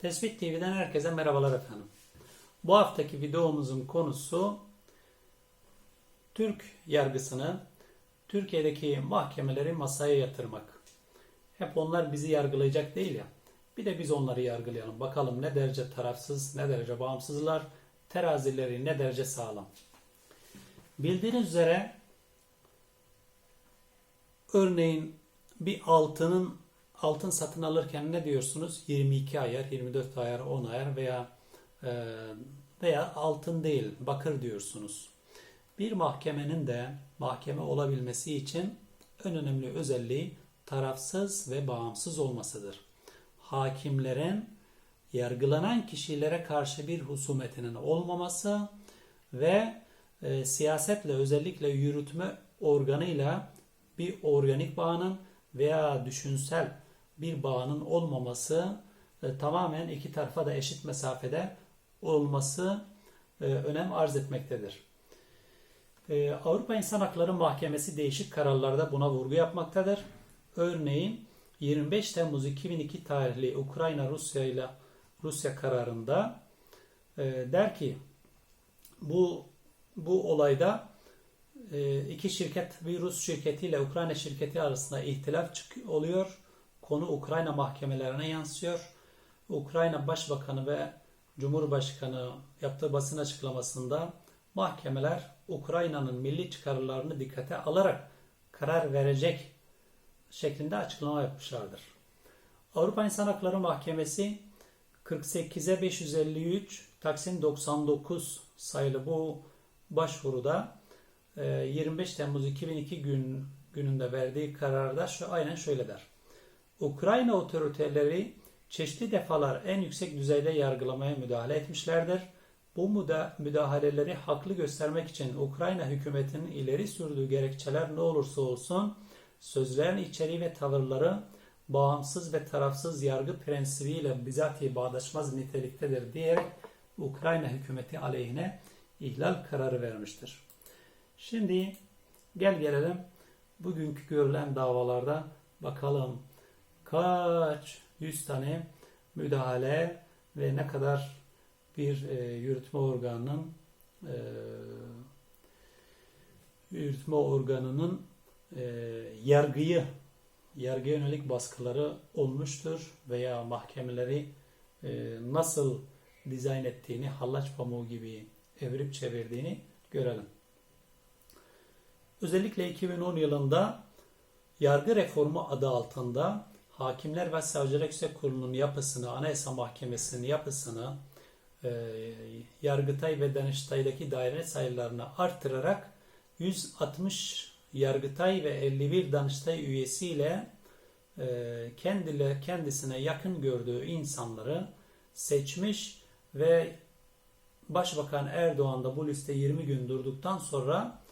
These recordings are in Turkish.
Tespit TV'den herkese merhabalar efendim. Bu haftaki videomuzun konusu Türk yargısını Türkiye'deki mahkemeleri masaya yatırmak. Hep onlar bizi yargılayacak değil ya. Bir de biz onları yargılayalım. Bakalım ne derece tarafsız, ne derece bağımsızlar, terazileri ne derece sağlam. Bildiğiniz üzere örneğin bir altının altın satın alırken ne diyorsunuz? 22 ayar, 24 ayar, 10 ayar veya e, veya altın değil, bakır diyorsunuz. Bir mahkemenin de mahkeme olabilmesi için en önemli özelliği tarafsız ve bağımsız olmasıdır. Hakimlerin yargılanan kişilere karşı bir husumetinin olmaması ve e, siyasetle özellikle yürütme organıyla bir organik bağının veya düşünsel bir bağının olmaması e, tamamen iki tarafa da eşit mesafede olması e, önem arz etmektedir. E, Avrupa İnsan Hakları Mahkemesi değişik kararlarda buna vurgu yapmaktadır. Örneğin 25 Temmuz 2002 tarihli Ukrayna Rusya ile Rusya kararında der ki bu bu olayda iki şirket bir Rus şirketi ile Ukrayna şirketi arasında ihtilaf oluyor. Konu Ukrayna mahkemelerine yansıyor. Ukrayna Başbakanı ve Cumhurbaşkanı yaptığı basın açıklamasında mahkemeler Ukrayna'nın milli çıkarlarını dikkate alarak karar verecek şeklinde açıklama yapmışlardır. Avrupa İnsan Hakları Mahkemesi 48'e 553 Taksim 99 sayılı bu başvuruda 25 Temmuz 2002 gün gününde verdiği kararda şu aynen şöyle der. Ukrayna otoriteleri çeşitli defalar en yüksek düzeyde yargılamaya müdahale etmişlerdir. Bu müdahaleleri haklı göstermek için Ukrayna hükümetinin ileri sürdüğü gerekçeler ne olursa olsun sözlerin içeriği ve tavırları bağımsız ve tarafsız yargı prensibiyle bizatihi bağdaşmaz niteliktedir diyerek Ukrayna hükümeti aleyhine ihlal kararı vermiştir. Şimdi gel gelelim bugünkü görülen davalarda bakalım kaç yüz tane müdahale ve ne kadar bir e, yürütme organının e, yürütme organının e, yargıyı yargıya yönelik baskıları olmuştur veya mahkemeleri e, nasıl dizayn ettiğini hallaç pamuğu gibi evirip çevirdiğini görelim. Özellikle 2010 yılında yargı reformu adı altında Hakimler ve Savcılar Yüksek Kurulu'nun yapısını, Anayasa Mahkemesi'nin yapısını, e, Yargıtay ve Danıştay'daki daire sayılarını arttırarak 160 Yargıtay ve 51 Danıştay üyesiyle e, kendile, kendisine yakın gördüğü insanları seçmiş ve Başbakan Erdoğan da bu liste 20 gün durduktan sonra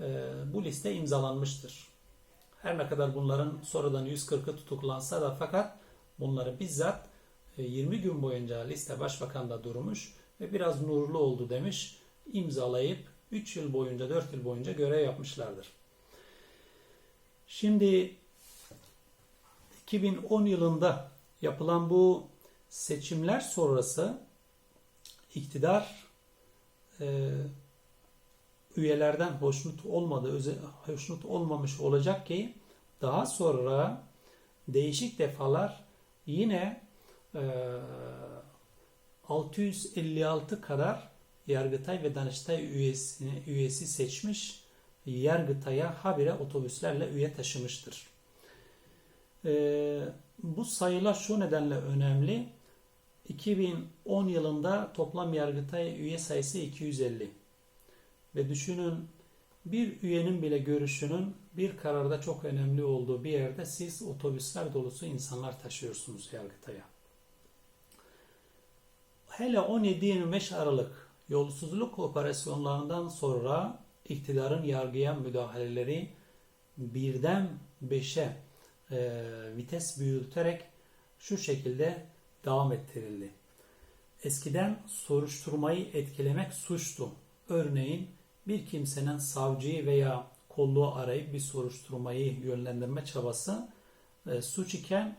e, bu liste imzalanmıştır. Her ne kadar bunların sonradan 140'ı tutuklansa da fakat bunları bizzat 20 gün boyunca liste başbakanda durmuş ve biraz nurlu oldu demiş. imzalayıp 3 yıl boyunca 4 yıl boyunca görev yapmışlardır. Şimdi 2010 yılında yapılan bu seçimler sonrası iktidar e, üyelerden hoşnut olmadı, hoşnut olmamış olacak ki daha sonra değişik defalar yine e, 656 kadar Yargıtay ve Danıştay üyesini, üyesi seçmiş Yargıtay'a habire otobüslerle üye taşımıştır. E, bu sayılar şu nedenle önemli. 2010 yılında toplam Yargıtay üye sayısı 250. Ve düşünün bir üyenin bile görüşünün bir kararda çok önemli olduğu bir yerde siz otobüsler dolusu insanlar taşıyorsunuz Yargıtay'a. Hele 17-25 Aralık yolsuzluk operasyonlarından sonra iktidarın yargıya müdahaleleri birden beşe e, vites büyüterek şu şekilde devam ettirildi. Eskiden soruşturmayı etkilemek suçtu. Örneğin bir kimsenin savcıyı veya kolluğu arayıp bir soruşturmayı yönlendirme çabası e, suç iken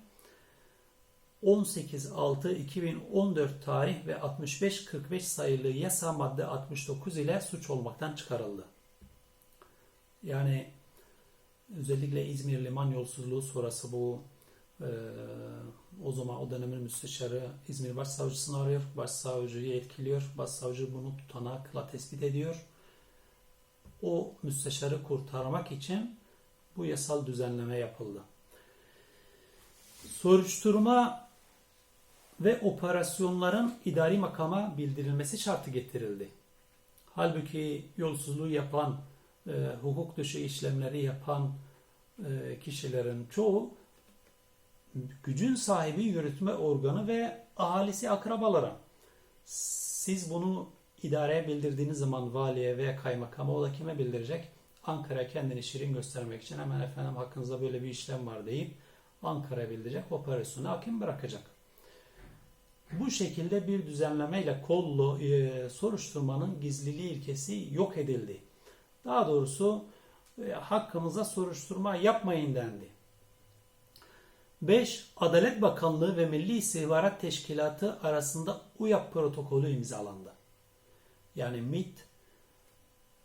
18.6.2014 tarih ve 65.45 sayılı yasa madde 69 ile suç olmaktan çıkarıldı. Yani özellikle İzmir liman yolsuzluğu sonrası bu e, o zaman o dönemin müsteşarı İzmir Başsavcısını arıyor. Başsavcıyı etkiliyor. Başsavcı bunu tutanakla tespit ediyor. O müsteşarı kurtarmak için bu yasal düzenleme yapıldı. Soruşturma ve operasyonların idari makama bildirilmesi şartı getirildi. Halbuki yolsuzluğu yapan, e, hukuk dışı işlemleri yapan e, kişilerin çoğu gücün sahibi yürütme organı ve ahalisi akrabalara. Siz bunu idareye bildirdiğiniz zaman valiye veya kaymakama o da kime bildirecek? Ankara'ya kendini şirin göstermek için hemen efendim hakkınızda böyle bir işlem var deyip Ankara'ya bildirecek operasyonu hakim bırakacak. Bu şekilde bir düzenlemeyle kollu e, soruşturmanın gizliliği ilkesi yok edildi. Daha doğrusu e, hakkımıza soruşturma yapmayın dendi. 5. Adalet Bakanlığı ve Milli İstihbarat Teşkilatı arasında UYAP protokolü imzalandı. Yani MIT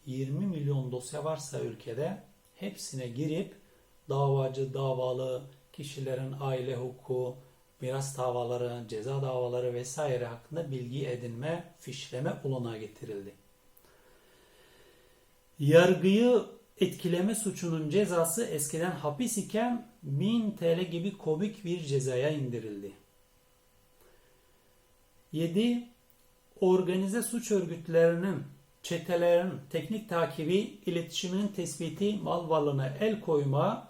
20 milyon dosya varsa ülkede hepsine girip davacı, davalı kişilerin aile hukuku, miras davaları, ceza davaları vesaire hakkında bilgi edinme, fişleme olanağı getirildi. Yargıyı etkileme suçunun cezası eskiden hapis iken 1000 TL gibi komik bir cezaya indirildi. 7. Organize suç örgütlerinin, çetelerin teknik takibi, iletişiminin tespiti, mal varlığına el koyma,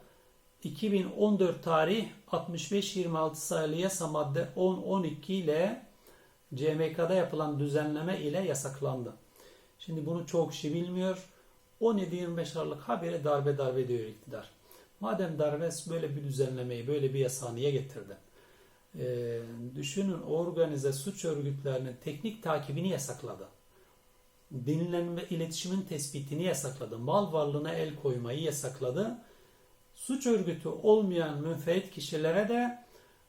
2014 tarih 65-26 sayılı yasa madde 10-12 ile CMK'da yapılan düzenleme ile yasaklandı. Şimdi bunu çok kişi bilmiyor. 17-25 Aralık haberi darbe darbe diyor iktidar. Madem darbe böyle bir düzenlemeyi, böyle bir yasağı niye getirdi? Ee, düşünün organize suç örgütlerinin teknik takibini yasakladı. Dinlenme iletişimin tespitini yasakladı. Mal varlığına el koymayı yasakladı. Suç örgütü olmayan münfeit kişilere de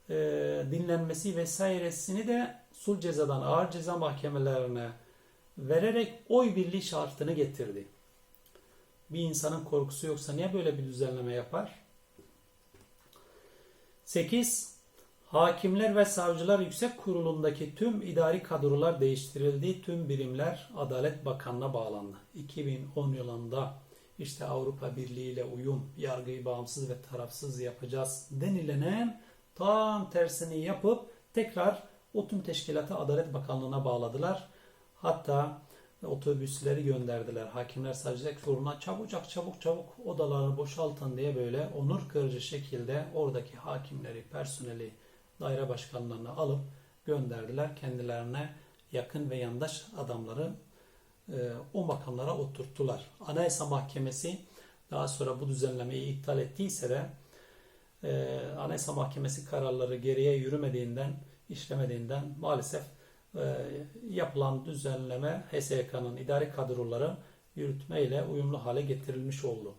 e, dinlenmesi vesairesini de sulh cezadan ağır ceza mahkemelerine vererek oy birliği şartını getirdi. Bir insanın korkusu yoksa niye böyle bir düzenleme yapar? 8. Hakimler ve Savcılar Yüksek Kurulu'ndaki tüm idari kadrolar değiştirildi. Tüm birimler Adalet Bakanlığı'na bağlandı. 2010 yılında işte Avrupa Birliği ile uyum, yargıyı bağımsız ve tarafsız yapacağız denilenin tam tersini yapıp tekrar o tüm teşkilatı Adalet Bakanlığı'na bağladılar. Hatta otobüsleri gönderdiler. Hakimler Savcılar Kurulu'na çabucak çabuk çabuk odaları boşaltın diye böyle onur kırıcı şekilde oradaki hakimleri, personeli, daire başkanlarını alıp gönderdiler. Kendilerine yakın ve yandaş adamları e, o makamlara oturttular. Anayasa Mahkemesi daha sonra bu düzenlemeyi iptal ettiyse de e, Anayasa Mahkemesi kararları geriye yürümediğinden, işlemediğinden maalesef e, yapılan düzenleme HSYK'nın idari kadroları yürütmeyle uyumlu hale getirilmiş oldu.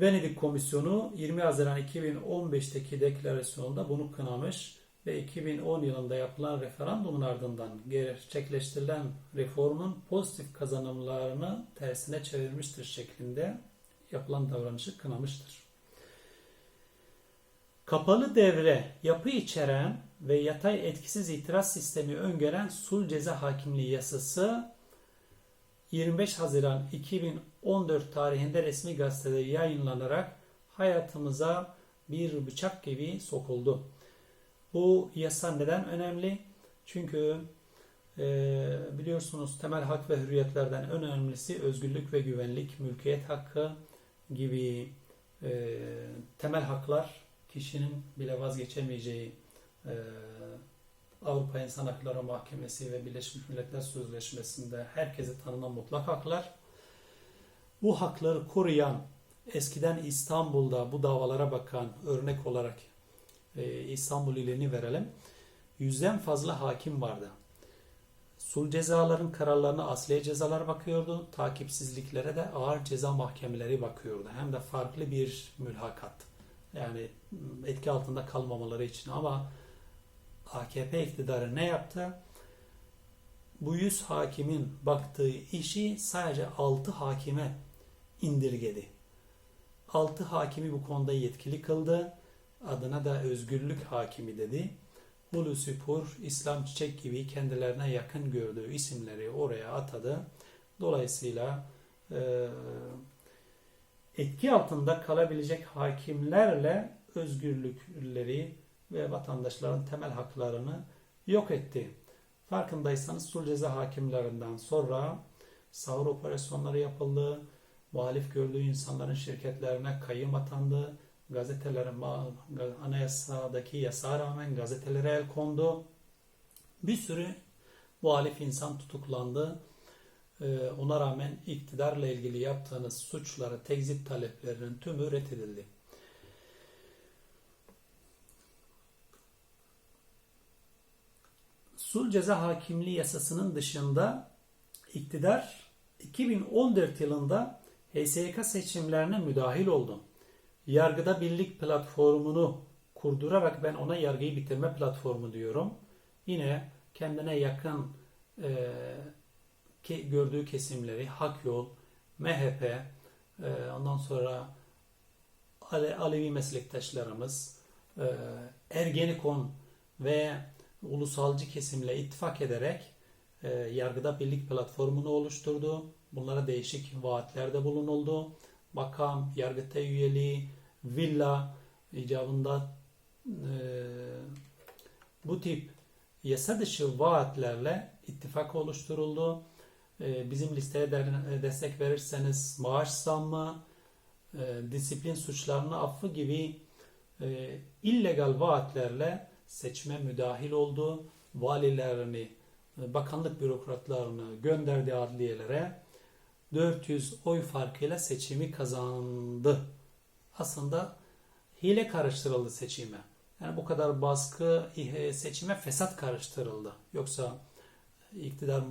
Venedik Komisyonu 20 Haziran 2015'teki deklarasyonunda bunu kınamış ve 2010 yılında yapılan referandumun ardından gerçekleştirilen reformun pozitif kazanımlarını tersine çevirmiştir şeklinde yapılan davranışı kınamıştır. Kapalı devre yapı içeren ve yatay etkisiz itiraz sistemi öngören sul ceza hakimliği yasası 25 Haziran 2014 tarihinde resmi gazetede yayınlanarak hayatımıza bir bıçak gibi sokuldu. Bu yasa neden önemli? Çünkü e, biliyorsunuz temel hak ve hürriyetlerden önemlisi özgürlük ve güvenlik, mülkiyet hakkı gibi e, temel haklar kişinin bile vazgeçemeyeceği e, Avrupa İnsan Hakları Mahkemesi ve Birleşmiş Milletler Sözleşmesi'nde herkese tanınan mutlak haklar. Bu hakları koruyan eskiden İstanbul'da bu davalara bakan örnek olarak e, İstanbul ilini verelim. Yüzden fazla hakim vardı. Sul cezaların kararlarına asliye cezalar bakıyordu. Takipsizliklere de ağır ceza mahkemeleri bakıyordu. Hem de farklı bir mülhakat. Yani etki altında kalmamaları için ama AKP iktidarı ne yaptı? Bu 100 hakimin baktığı işi sadece 6 hakime indirgedi. 6 hakimi bu konuda yetkili kıldı. Adına da özgürlük hakimi dedi. Hulusi Pur, İslam Çiçek gibi kendilerine yakın gördüğü isimleri oraya atadı. Dolayısıyla e, etki altında kalabilecek hakimlerle özgürlükleri ve vatandaşların temel haklarını yok etti. Farkındaysanız sul ceza hakimlerinden sonra sahur operasyonları yapıldı. Muhalif gördüğü insanların şirketlerine kayyım atandı. Gazetelere, anayasadaki yasağa rağmen gazetelere el kondu. Bir sürü muhalif insan tutuklandı. Ee, ona rağmen iktidarla ilgili yaptığınız suçları, tekzip taleplerinin tümü reddedildi. Sul ceza hakimliği yasasının dışında iktidar 2014 yılında HSYK seçimlerine müdahil oldu. Yargıda Birlik platformunu kurdurarak ben ona yargıyı bitirme platformu diyorum. Yine kendine yakın e, ki, gördüğü kesimleri Hak Yol, MHP, e, ondan sonra Ale, Alevi meslektaşlarımız, e, Ergenekon ve ulusalcı kesimle ittifak ederek e, yargıda birlik platformunu oluşturdu. Bunlara değişik vaatlerde bulunuldu. Makam, yargıtay üyeliği, villa icabında e, bu tip yasa dışı vaatlerle ittifak oluşturuldu. E, bizim listeye de, destek verirseniz maaş zammı, e, disiplin suçlarını affı gibi e, illegal vaatlerle seçime müdahil oldu. Valilerini, bakanlık bürokratlarını gönderdi adliyelere. 400 oy farkıyla seçimi kazandı. Aslında hile karıştırıldı seçime. Yani bu kadar baskı seçime fesat karıştırıldı. Yoksa iktidar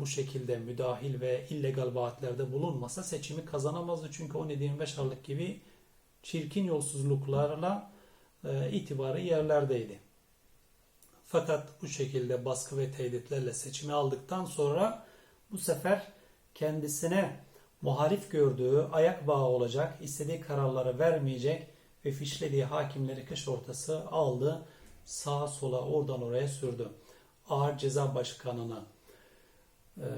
bu şekilde müdahil ve illegal vaatlerde bulunmasa seçimi kazanamazdı. Çünkü 17-25 Aralık gibi çirkin yolsuzluklarla itibarı yerlerdeydi. Fakat bu şekilde baskı ve tehditlerle seçimi aldıktan sonra bu sefer kendisine muhalif gördüğü ayak bağı olacak, istediği kararları vermeyecek ve fişlediği hakimleri kış ortası aldı. Sağa sola oradan oraya sürdü. Ağır ceza başkanını e,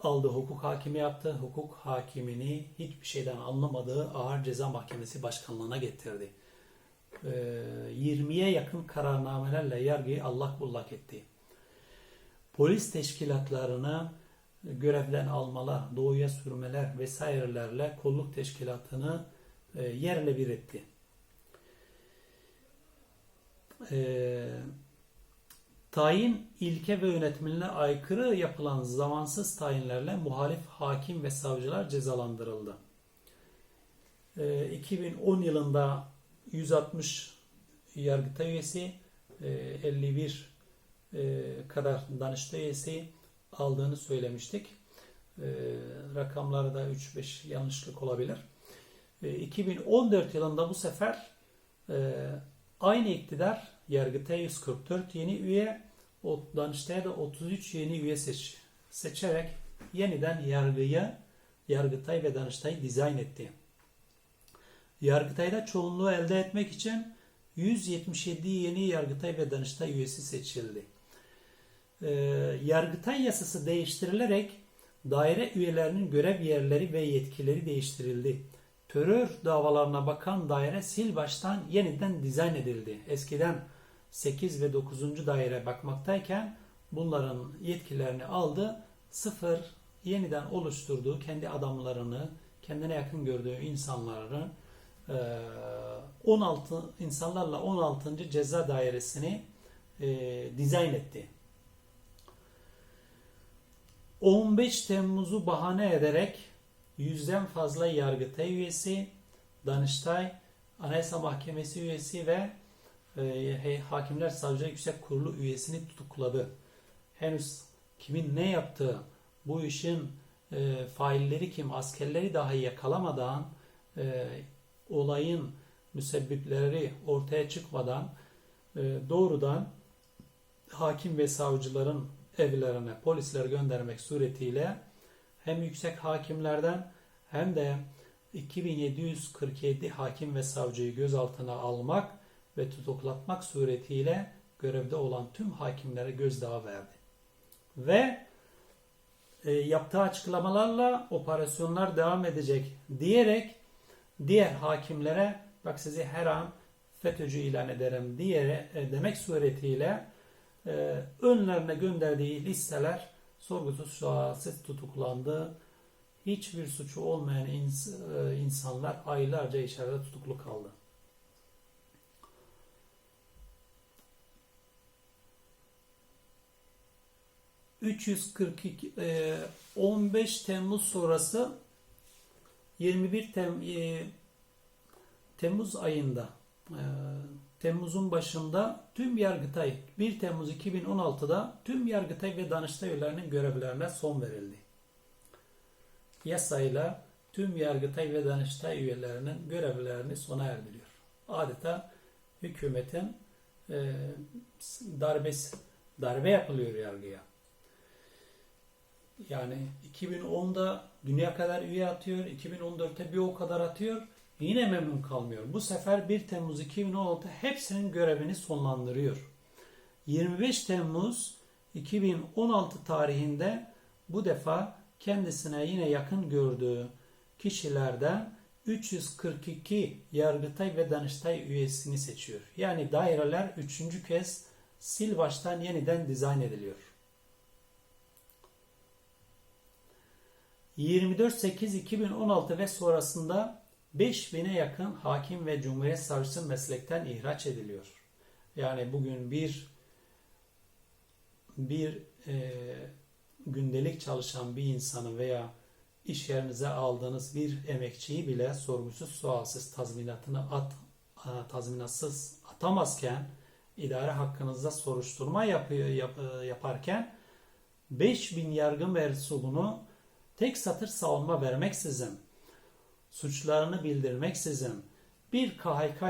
aldı hukuk hakimi yaptı. Hukuk hakimini hiçbir şeyden anlamadığı ağır ceza mahkemesi başkanlığına getirdi. 20'ye yakın kararnamelerle yargıyı allak bullak etti. Polis teşkilatlarına görevden almalar, doğuya sürmeler vesairelerle kolluk teşkilatını e, yerle bir etti. E, tayin ilke ve yönetimine aykırı yapılan zamansız tayinlerle muhalif hakim ve savcılar cezalandırıldı. E, 2010 yılında 160 yargıtay üyesi, 51 e, e, kadar danıştay üyesi aldığını söylemiştik. E, rakamları da 3-5 yanlışlık olabilir. 2014 yılında bu sefer aynı iktidar Yargıtay 144 yeni üye, Danıştay'a da 33 yeni üye seç, seçerek yeniden yargıya Yargıtay ve Danıştay'ı dizayn etti. Yargıtay'da çoğunluğu elde etmek için 177 yeni Yargıtay ve Danıştay üyesi seçildi. Ee, Yargıtay yasası değiştirilerek daire üyelerinin görev yerleri ve yetkileri değiştirildi. Terör davalarına bakan daire sil baştan yeniden dizayn edildi. Eskiden 8 ve 9. daire bakmaktayken bunların yetkilerini aldı. Sıfır yeniden oluşturduğu kendi adamlarını, kendine yakın gördüğü insanları 16 ee, insanlarla 16. ceza dairesini e, dizayn etti. 15 Temmuz'u bahane ederek yüzden fazla Yargıtay üyesi, Danıştay, Anayasa Mahkemesi üyesi ve e, Hakimler Savcılar Yüksek Kurulu üyesini tutukladı. Henüz kimin ne yaptığı, bu işin e, failleri kim, askerleri dahi yakalamadan e, olayın müsebbipleri ortaya çıkmadan e, doğrudan hakim ve savcıların evlerine polisler göndermek suretiyle hem yüksek hakimlerden hem de 2747 hakim ve savcıyı gözaltına almak ve tutuklatmak suretiyle görevde olan tüm hakimlere gözdağı verdi. Ve e, yaptığı açıklamalarla operasyonlar devam edecek diyerek diğer hakimlere bak sizi her an FETÖ'cü ilan ederim diye e, demek suretiyle e, önlerine gönderdiği listeler sorgusuz sualsiz tutuklandı. Hiçbir suçu olmayan ins- e, insanlar aylarca içeride tutuklu kaldı. ...342... e, 15 Temmuz sonrası... ...21 Tem, e, Temmuz ayında... e, Temmuz'un başında tüm Yargıtay 1 Temmuz 2016'da tüm Yargıtay ve Danıştay üyelerinin görevlerine son verildi. Yasayla tüm Yargıtay ve Danıştay üyelerinin görevlerini sona erdiriyor. Adeta hükümetin e, darbesi, darbe yapılıyor yargıya. Yani 2010'da dünya kadar üye atıyor, 2014'te bir o kadar atıyor. Yine memnun kalmıyor. Bu sefer 1 Temmuz 2016 hepsinin görevini sonlandırıyor. 25 Temmuz 2016 tarihinde bu defa kendisine yine yakın gördüğü kişilerden 342 Yargıtay ve Danıştay üyesini seçiyor. Yani daireler üçüncü kez sil baştan yeniden dizayn ediliyor. 24.8.2016 ve sonrasında 5000'e yakın hakim ve cumhuriyet savcısı meslekten ihraç ediliyor. Yani bugün bir bir e, gündelik çalışan bir insanı veya iş yerinize aldığınız bir emekçiyi bile sorgusuz sualsiz tazminatını at, tazminatsız atamazken idare hakkınızda soruşturma yapıyor, yap, yaparken 5000 yargı mensubunu tek satır savunma vermeksizin suçlarını bildirmeksizin bir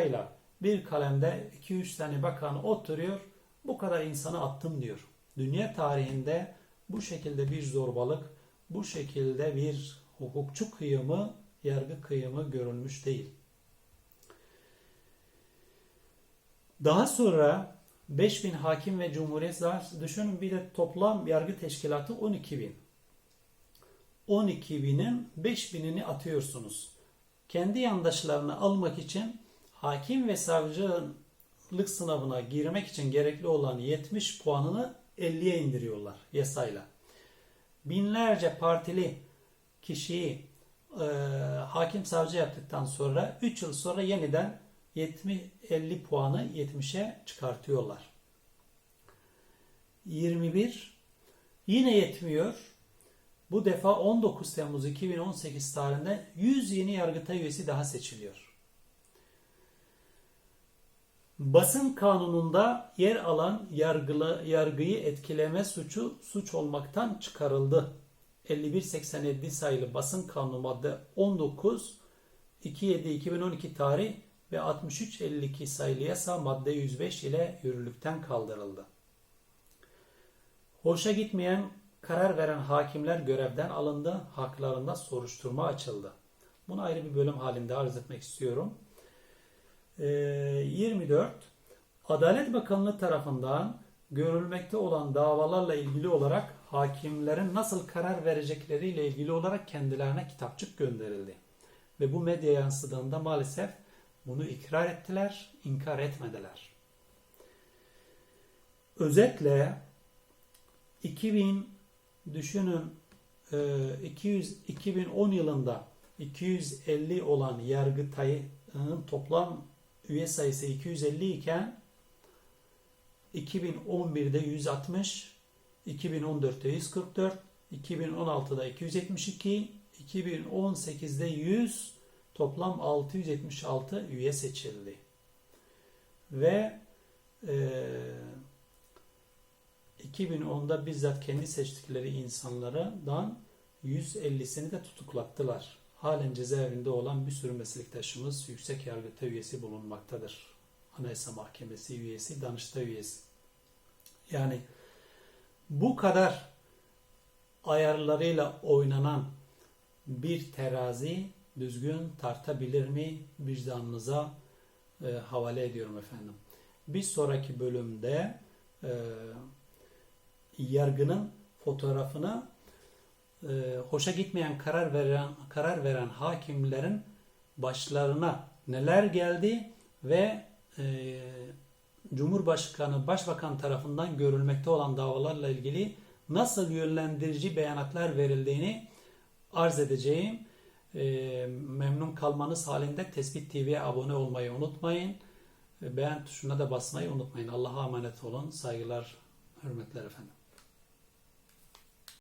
ile bir kalemde 2-3 tane bakan oturuyor bu kadar insanı attım diyor. Dünya tarihinde bu şekilde bir zorbalık, bu şekilde bir hukukçu kıyımı, yargı kıyımı görülmüş değil. Daha sonra 5000 hakim ve cumhuriyet düşünün bir de toplam yargı teşkilatı 12 bin. 12 binin 5 binini atıyorsunuz. Kendi yandaşlarını almak için hakim ve savcılık sınavına girmek için gerekli olan 70 puanını 50'ye indiriyorlar yasayla. Binlerce partili kişiyi e, hakim savcı yaptıktan sonra 3 yıl sonra yeniden 70 50 puanı 70'e çıkartıyorlar. 21 yine yetmiyor. Bu defa 19 Temmuz 2018 tarihinde 100 yeni yargıtay üyesi daha seçiliyor. Basın kanununda yer alan yargılı, yargıyı etkileme suçu suç olmaktan çıkarıldı. 5187 sayılı basın kanunu madde 19 27-2012 tarih ve 6352 sayılı yasa madde 105 ile yürürlükten kaldırıldı. Hoşa gitmeyen karar veren hakimler görevden alındı, haklarında soruşturma açıldı. Bunu ayrı bir bölüm halinde arz etmek istiyorum. Ee, 24. Adalet Bakanlığı tarafından görülmekte olan davalarla ilgili olarak hakimlerin nasıl karar verecekleriyle ilgili olarak kendilerine kitapçık gönderildi. Ve bu medya yansıdığında maalesef bunu ikrar ettiler, inkar etmediler. Özetle 2000 düşünün 200 e, 2010 yılında 250 olan Yargıtay'ın toplam üye sayısı 250 iken 2011'de 160, 2014'te 144, 2016'da 272, 2018'de 100, toplam 676 üye seçildi. Ve e, 2010'da bizzat kendi seçtikleri insanlardan 150'sini de tutuklattılar. halen cezaevinde olan bir sürü meslektaşımız yüksek yargıta üyesi bulunmaktadır. Anayasa Mahkemesi üyesi, Danıştay üyesi. Yani bu kadar ayarlarıyla oynanan bir terazi düzgün tartabilir mi? Vicdanınıza e, havale ediyorum efendim. Bir sonraki bölümde e, yargının fotoğrafını e, hoşa gitmeyen karar veren karar veren hakimlerin başlarına neler geldi ve e, Cumhurbaşkanı, Başbakan tarafından görülmekte olan davalarla ilgili nasıl yönlendirici beyanatlar verildiğini arz edeceğim. E, memnun kalmanız halinde Tespit TV'ye abone olmayı unutmayın. E, Beğen tuşuna da basmayı unutmayın. Allah'a emanet olun. Saygılar, hürmetler efendim.